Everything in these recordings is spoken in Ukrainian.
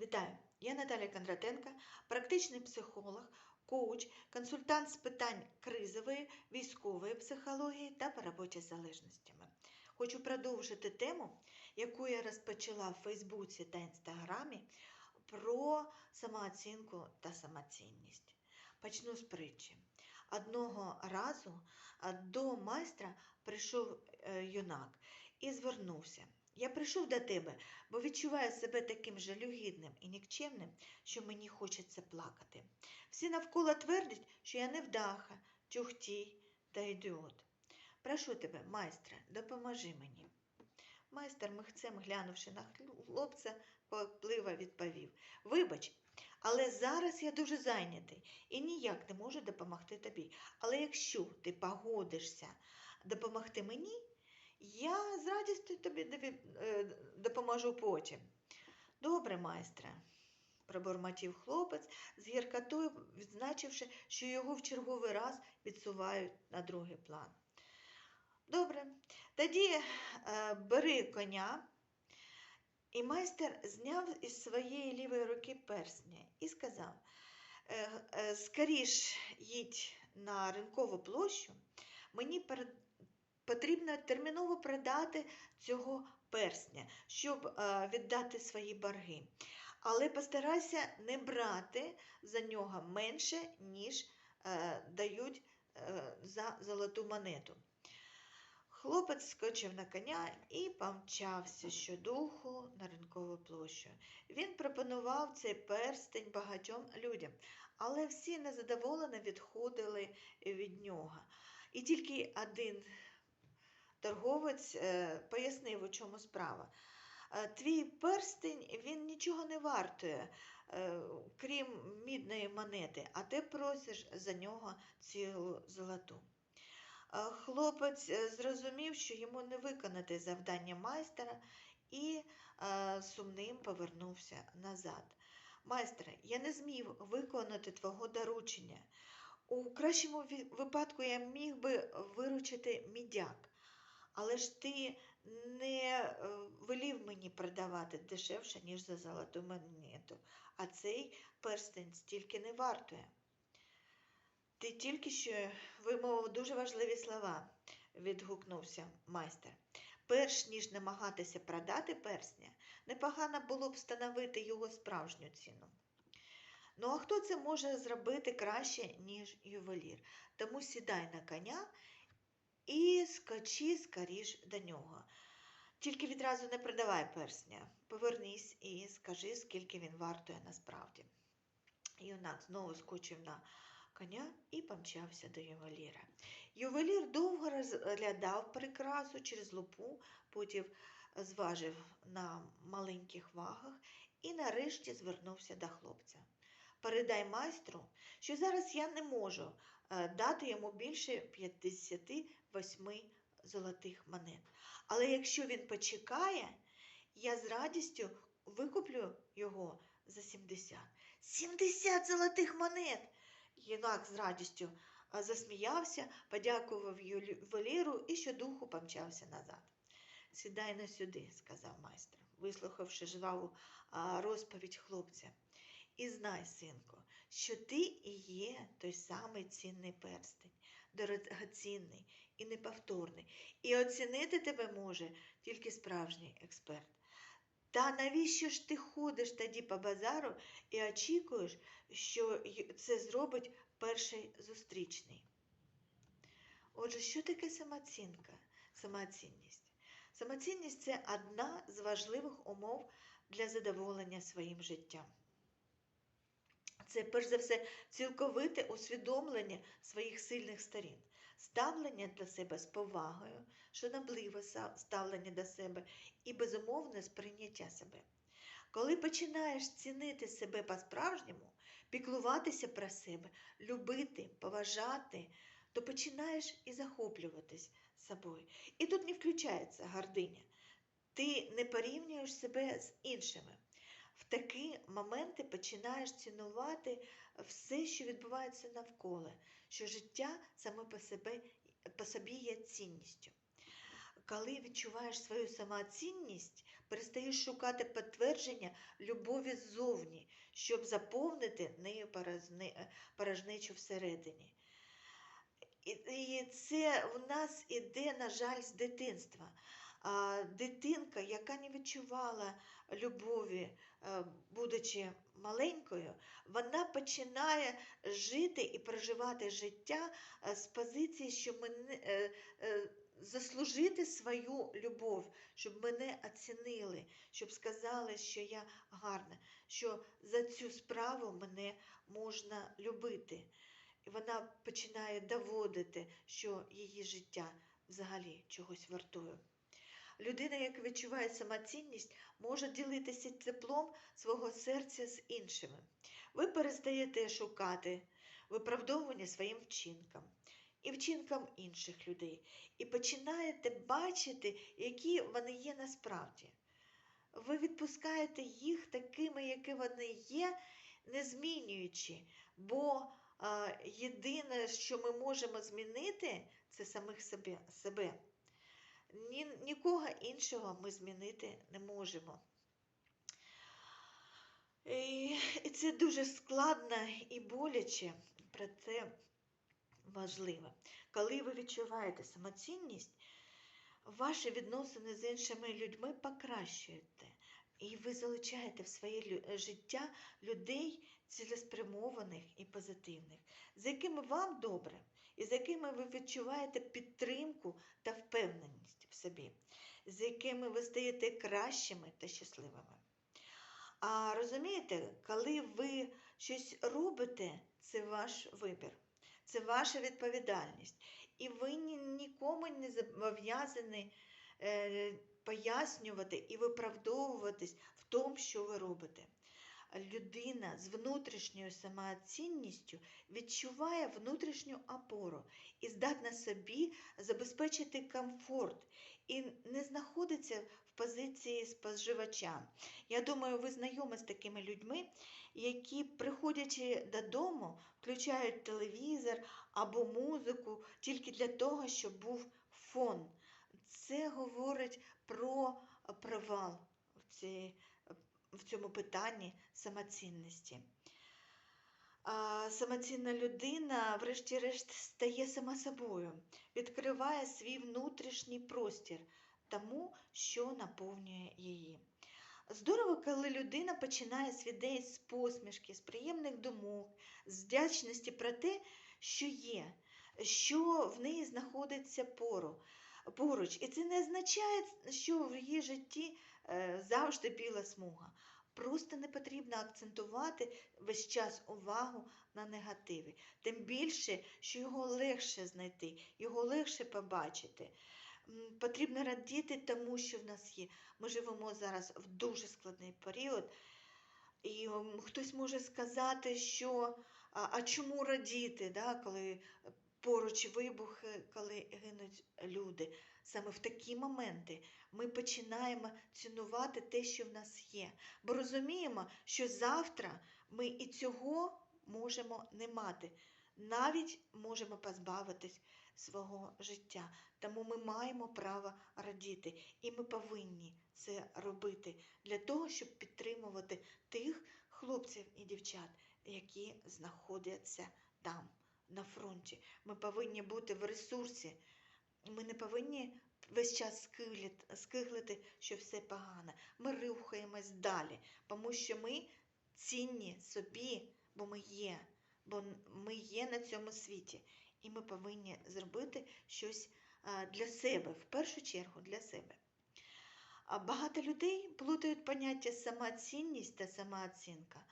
Вітаю! Я Наталя Кондратенко, практичний психолог, коуч, консультант з питань кризової, військової психології та по роботі з залежностями. Хочу продовжити тему, яку я розпочала в Фейсбуці та Інстаграмі про самооцінку та самоцінність. Почну з притчі. Одного разу до майстра прийшов е, юнак і звернувся. Я прийшов до тебе, бо відчуваю себе таким жалюгідним і нікчемним, що мені хочеться плакати. Всі навколо твердять, що я невдаха, тюхтій та ідіот. Прошу тебе, майстре, допоможи мені. Майстер, михцем глянувши на хлопця, попливо відповів Вибач, але зараз я дуже зайнятий і ніяк не можу допомогти тобі. Але якщо ти погодишся допомогти мені, я з радістю тобі е, допоможу потім. Добре, майстре, пробурмотів хлопець з гіркотою, відзначивши, що його в черговий раз відсувають на другий план. Добре, тоді е, бери коня. І майстер зняв із своєї лівої руки персня і сказав: «Е, е, скоріш їдь на ринкову площу, мені перед потрібно терміново продати цього персня, щоб е, віддати свої борги. Але постарайся не брати за нього менше, ніж е, дають е, за золоту монету. Хлопець скочив на коня і помчався щодуху на ринкову площу. Він пропонував цей перстень багатьом людям, але всі незадоволено відходили від нього. І тільки один торговець е, пояснив, у чому справа. Е, Твій перстень він нічого не вартує, е, крім мідної монети, а ти просиш за нього цілу золоту. Хлопець зрозумів, що йому не виконати завдання майстера, і сумним повернувся назад. Майстре, я не зміг виконати твого доручення. У кращому випадку я міг би виручити мідяк, але ж ти не е, велів мені продавати дешевше, ніж за золоту монету, а цей перстень стільки не вартує. Ти тільки що вимовив дуже важливі слова, відгукнувся майстер. Перш ніж намагатися продати персня, непогано було б встановити його справжню ціну. Ну, а хто це може зробити краще, ніж ювелір? Тому сідай на коня і скачи скоріш до нього. Тільки відразу не продавай персня. Повернись і скажи, скільки він вартує насправді. Юнак знову скочив на коня і помчався до ювеліра. Ювелір довго розглядав прикрасу через лупу, потім зважив на маленьких вагах і нарешті звернувся до хлопця. Передай майстру, що зараз я не можу дати йому більше 58 золотих монет. Але якщо він почекає, я з радістю викуплю його за 70. 70 золотих монет! Юнак з радістю засміявся, подякував ювеліру і щодуху помчався назад. Сідай на сюди, сказав майстер, вислухавши жваву розповідь хлопця. І знай, синку, що ти і є той самий цінний перстень, дорогоцінний і неповторний, і оцінити тебе може тільки справжній експерт. Та навіщо ж ти ходиш тоді по базару і очікуєш, що це зробить перший зустрічний? Отже, що таке самооцінка? Самооцінність. Самоцінність це одна з важливих умов для задоволення своїм життям. Це, перш за все, цілковите усвідомлення своїх сильних сторін, ставлення для себе з повагою, шанобливе ставлення до себе і безумовне сприйняття себе. Коли починаєш цінити себе по-справжньому, піклуватися про себе, любити, поважати, то починаєш і захоплюватись собою. І тут не включається гординя. Ти не порівнюєш себе з іншими. В такі моменти починаєш цінувати все, що відбувається навколо, що життя саме по, себе, по собі є цінністю. Коли відчуваєш свою самоцінність, перестаєш шукати підтвердження любові ззовні, щоб заповнити нею е, порожнечу всередині. І це в нас іде, на жаль, з дитинства. Дитинка, яка не відчувала любові, е, будучи маленькою, вона починає жити і проживати життя е, з позиції, що мене е, заслужити свою любов, щоб мене оцінили, щоб сказали, що я гарна, що за цю справу мене можна любити. І вона починає доводити, що її життя взагалі чогось вартує. Людина, яка відчуває самоцінність, може ділитися теплом свого серця з іншими. Ви перестаєте шукати виправдовування своїм вчинкам і вчинкам інших людей, і починаєте бачити, які вони є насправді. Ви відпускаєте їх такими, які вони є, не змінюючи, бо єдине, що ми можемо змінити, це самих себе. Ні, нікого іншого ми змінити не можемо. І, і це дуже складно і боляче, проте важливо. Коли ви відчуваєте самоцінність, ваші відносини з іншими людьми покращуєте. І ви залучаєте в своє життя людей цілеспрямованих і позитивних, з якими вам добре, з якими ви відчуваєте підтримку та впевненість в собі, з якими ви стаєте кращими та щасливими. А розумієте, коли ви щось робите, це ваш вибір, це ваша відповідальність. І ви нікому не зобов'язані е, пояснювати і виправдовуватись в тому, що ви робите. Людина з внутрішньою самоцінністю відчуває внутрішню опору і здатна собі забезпечити комфорт і не знаходиться в позиції споживача. Я думаю, ви знайомі з такими людьми, які, приходячи додому, включають телевізор або музику тільки для того, щоб був фон. Це говорить про провал в, цій, в цьому питанні самоцінності. Самоцінна людина, врешті-решт, стає сама собою, відкриває свій внутрішній простір тому, що наповнює її. Здорово, коли людина починає свій день з посмішки, з приємних думок, з вдячності про те, що є, що в неї знаходиться поруч. І це не означає, що в її житті завжди біла смуга. Просто не потрібно акцентувати весь час увагу на негативі. Тим більше, що його легше знайти, його легше побачити. Потрібно радіти тому, що в нас є. Ми живемо зараз в дуже складний період. І хтось може сказати, що а, а чому радіти, да, коли поруч вибухи, коли гинуть люди. Саме в такі моменти ми починаємо цінувати те, що в нас є. Бо розуміємо, що завтра ми і цього можемо не мати. Навіть можемо позбавитись свого життя. Тому ми маємо право радіти, і ми повинні це робити для того, щоб підтримувати тих хлопців і дівчат, які знаходяться там, на фронті. Ми повинні бути в ресурсі. Ми не повинні весь час скиглити, що все погано. Ми рухаємось далі, тому що ми цінні собі, бо ми є, бо ми є на цьому світі. І ми повинні зробити щось для себе, в першу чергу для себе. Багато людей плутають поняття самоцінність та самооцінка.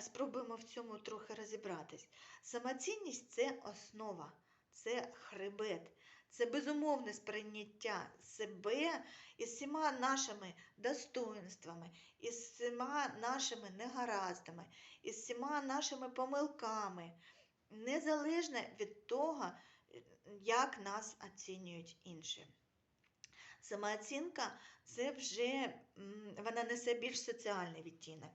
Спробуємо в цьому трохи розібратись. Самоцінність це основа, це хребет, це безумовне сприйняття себе із всіма нашими достоинствами, із всіма нашими негараздами, із всіма нашими помилками, незалежно від того, як нас оцінюють інші. Самооцінка це вже вона несе більш соціальний відтінок.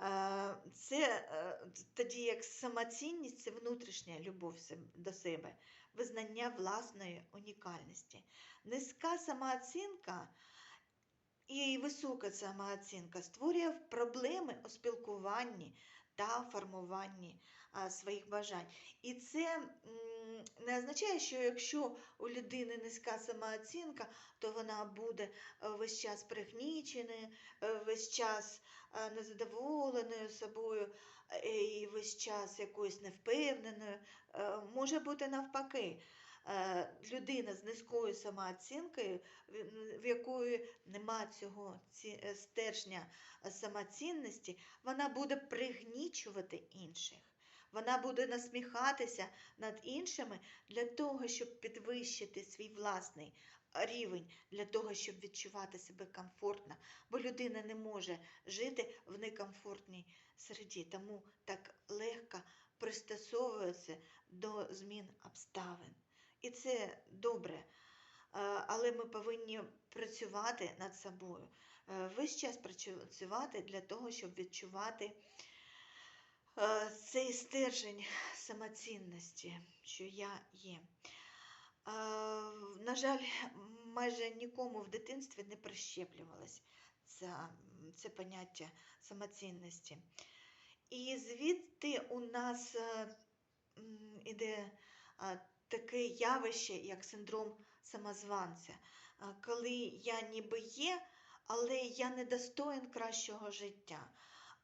Е, Це е, тоді як самоцінність це внутрішня любов до себе, визнання власної унікальності. Низька самооцінка і висока самооцінка створює проблеми у спілкуванні та формуванні своїх бажань. І це не означає, що якщо у людини низька самооцінка, то вона буде е, весь час пригніченою, е, весь час е, незадоволеною собою і весь час якоюсь невпевненою. Е, Може бути навпаки. Е, Людина з низькою самооцінкою, в- якої нема цього е, стержня е, самоцінності, вона буде пригнічувати інших. Вона буде насміхатися над іншими для того, щоб підвищити свій власний рівень, для того, щоб відчувати себе комфортно. Бо людина не може жити в некомфортній середі, тому так легко пристосовується до змін обставин. І це добре. Е, Але ми повинні працювати над собою. Е, Весь час працювати для того, щоб відчувати цей стержень самоцінності, що я є. Е, На жаль, майже нікому в дитинстві не прищеплювалось це, це поняття самоцінності. І звідти у нас е, іде таке явище, як синдром самозванця, коли я ніби є, але я недостоин кращого життя,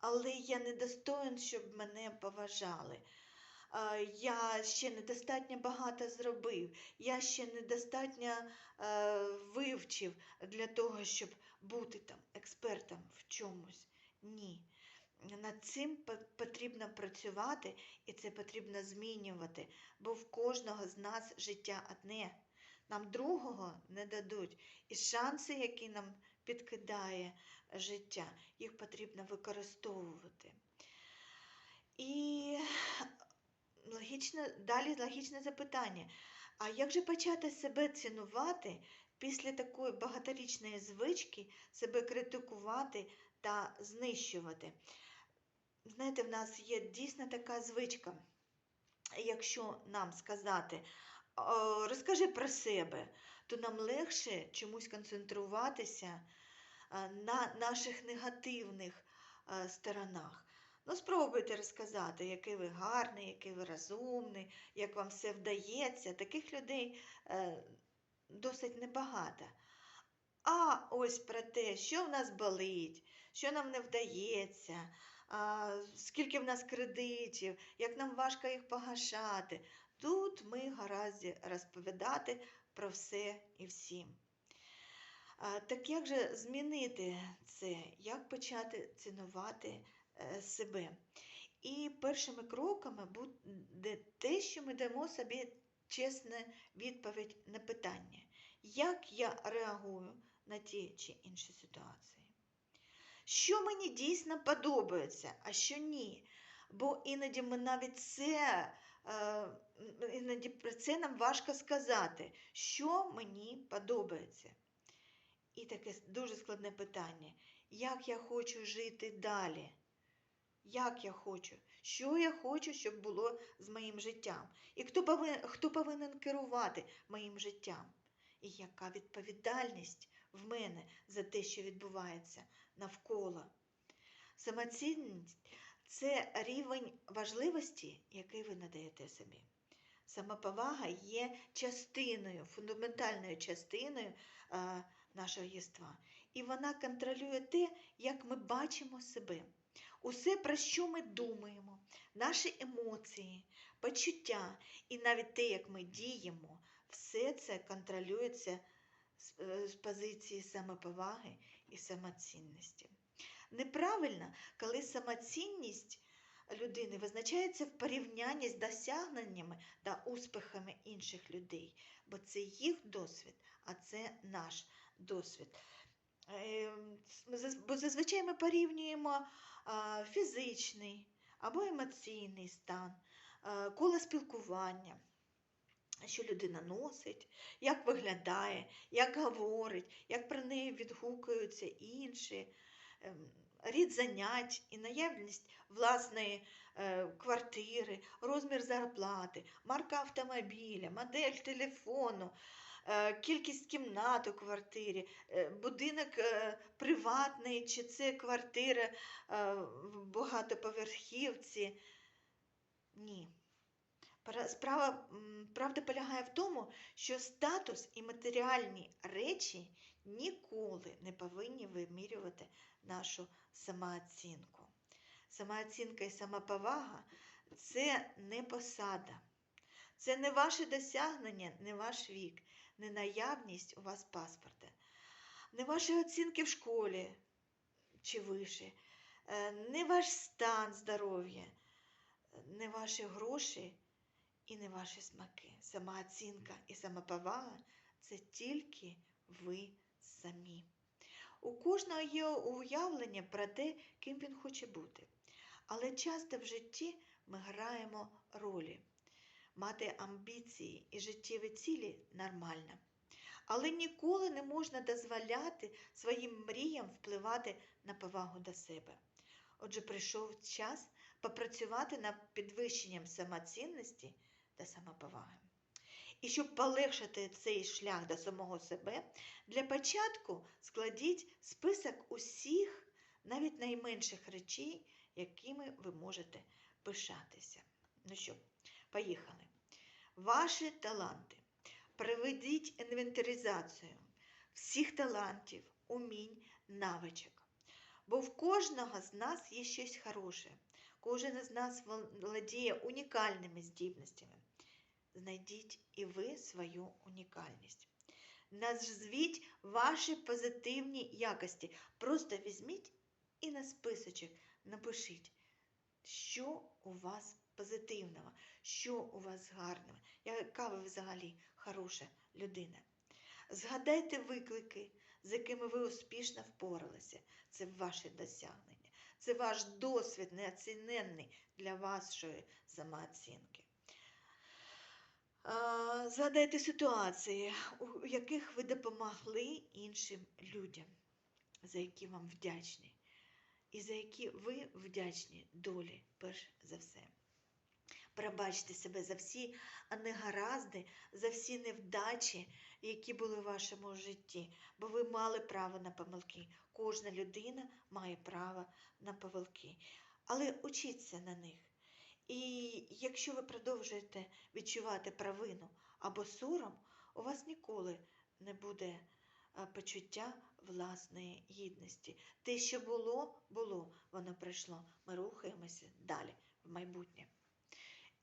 але я недостоин, щоб мене поважали. Я ще недостатньо багато зробив, я ще недостатньо е, вивчив для того, щоб бути там експертом в чомусь. Ні. Над цим потрібно працювати і це потрібно змінювати, бо в кожного з нас життя одне. Нам другого не дадуть. І шанси, які нам підкидає життя, їх потрібно використовувати. І логічне, далі логічне запитання. А як же почати себе цінувати після такої багаторічної звички, себе критикувати та знищувати? Знаєте, в нас є дійсно така звичка. Якщо нам сказати, розкажи про себе, то нам легше чомусь концентруватися на наших негативних сторонах. Ну, спробуйте розказати, який ви гарний, який ви розумний, як вам все вдається. Таких людей е, досить небагато. А ось про те, що в нас болить, що нам не вдається, скільки в нас кредитів, як нам важко їх погашати. Тут ми гаразді розповідати про все і всім. Так як же змінити це? Як почати цінувати е, себе? І першими кроками буде те, що ми дамо собі чесну відповідь на питання, як я реагую на ті чи інші ситуації. Що мені дійсно подобається, а що ні. Бо іноді ми навіть це, е, іноді про це нам важко сказати, що мені подобається. І таке дуже складне питання: як я хочу жити далі? Як я хочу? Що я хочу, щоб було з моїм життям? І хто повинен, хто повинен керувати моїм життям? І яка відповідальність в мене за те, що відбувається навколо? Самоцінність це рівень важливості, який ви надаєте собі. Самоповага є частиною, фундаментальною частиною нашого єства. І вона контролює те, як ми бачимо себе. Усе, про що ми думаємо, наші емоції, почуття і навіть те, як ми діємо, все це контролюється з, е, позиції самоповаги і самоцінності. Неправильно, коли самоцінність людини визначається в порівнянні з досягненнями та успіхами інших людей, бо це їх досвід, а це наш досвід. Ем, Бо зазвичай ми порівнюємо фізичний або емоційний стан, коло спілкування, що людина носить, як виглядає, як говорить, як про неї відгукуються інші, ем, рід занять і наявність власної е, квартири, розмір зарплати, марка автомобіля, модель телефону. Е, кількість кімнат у квартирі, е, будинок е, приватний, чи це квартира е, в багатоповерхівці. Ні. Справа, правда полягає в тому, що статус і матеріальні речі ніколи не повинні вимірювати нашу самооцінку. Самооцінка і самоповага це не посада, це не ваше досягнення, не ваш вік, не наявність у вас паспорта, не ваші оцінки в школі чи вище, не ваш стан здоров'я, не ваші гроші і не ваші смаки. Самооцінка і самоповага це тільки ви самі. У кожного є уявлення про те, ким він хоче бути. Але часто в житті ми граємо ролі. Мати амбіції і життєві цілі нормально. Але ніколи не можна дозволяти своїм мріям впливати на повагу до себе. Отже, прийшов час попрацювати над підвищенням самоцінності та самоповаги. І щоб полегшити цей шлях до самого себе, для початку складіть список усіх, навіть найменших речей, якими ви можете пишатися. Ну що, поїхали. Ваші таланти. Проведіть інвентаризацію всіх талантів, умінь, навичок. Бо в кожного з нас є щось хороше. Кожен із нас володіє унікальними здібностями. Знайдіть і ви свою унікальність. Назвіть ваші позитивні якості. Просто візьміть і на списочок напишіть, що у вас позитивного, що у вас гарного, яка ви взагалі хороша людина. Згадайте виклики, з якими ви успішно впоралися. Це ваші досягнення, це ваш досвід неоціненний для вашої самооцінки. Згадайте ситуації, у яких ви допомогли іншим людям, за які вам вдячні, і за які ви вдячні долі, перш за все. Пробачте себе за всі негаразди, за всі невдачі, які були в вашому житті, бо ви мали право на помилки. Кожна людина має право на помилки. Але учіться на них. І якщо ви продовжуєте відчувати провину або сором, у вас ніколи не буде почуття власної гідності. Те, що було, було, воно пройшло. Ми рухаємося далі в майбутнє.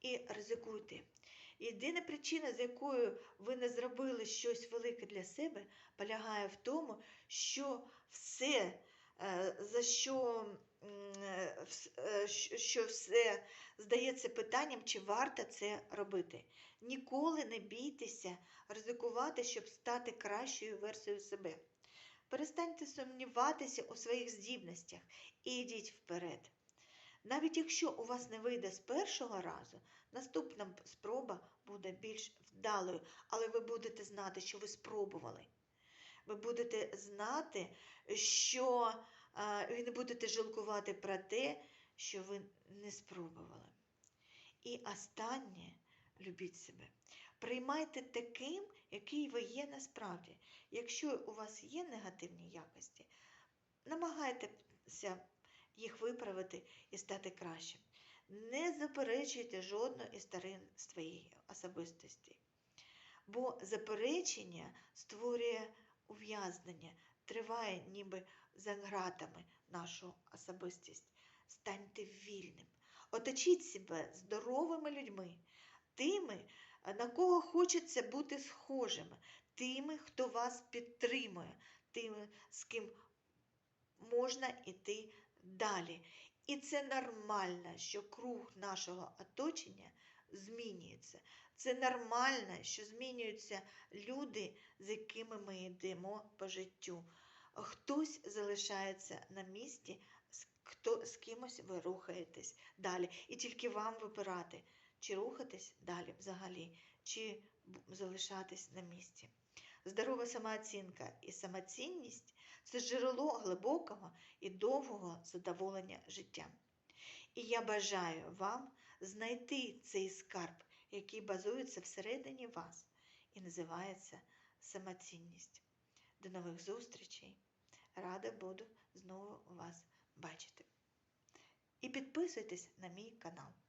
І ризикуйте. Єдина причина, з якою ви не зробили щось велике для себе, полягає в тому, що все, е, за що, е, е, що все здається питанням, чи варто це робити. Ніколи не бійтеся ризикувати, щоб стати кращою версією себе. Перестаньте сумніватися у своїх здібностях і йдіть вперед. Навіть якщо у вас не вийде з першого разу, наступна спроба буде більш вдалою, але ви будете знати, що ви спробували. Ви будете знати, що ви не будете жалкувати про те, що ви не спробували. І останнє любіть себе. Приймайте таким, який ви є насправді. Якщо у вас є негативні якості, намагайтеся їх виправити і стати кращим. Не заперечуйте жодну із сторін своєї особистості, бо заперечення створює ув'язнення, триває ніби за гратами нашу особистість. Станьте вільним, оточіть себе здоровими людьми, тими, на кого хочеться бути схожими, тими, хто вас підтримує, тими, з ким можна йти далі. І це нормально, що круг нашого оточення змінюється. Це нормально, що змінюються люди, з якими ми йдемо по життю. Хтось залишається на місці, хто, з кимось ви рухаєтесь далі. І тільки вам вибирати, чи рухатись далі взагалі, чи залишатись на місці. Здорова самооцінка і самоцінність це джерело глибокого і довгого задоволення життям. І я бажаю вам знайти цей скарб, який базується всередині вас і називається самоцінність. До нових зустрічей! Рада буду знову вас бачити. І підписуйтесь на мій канал.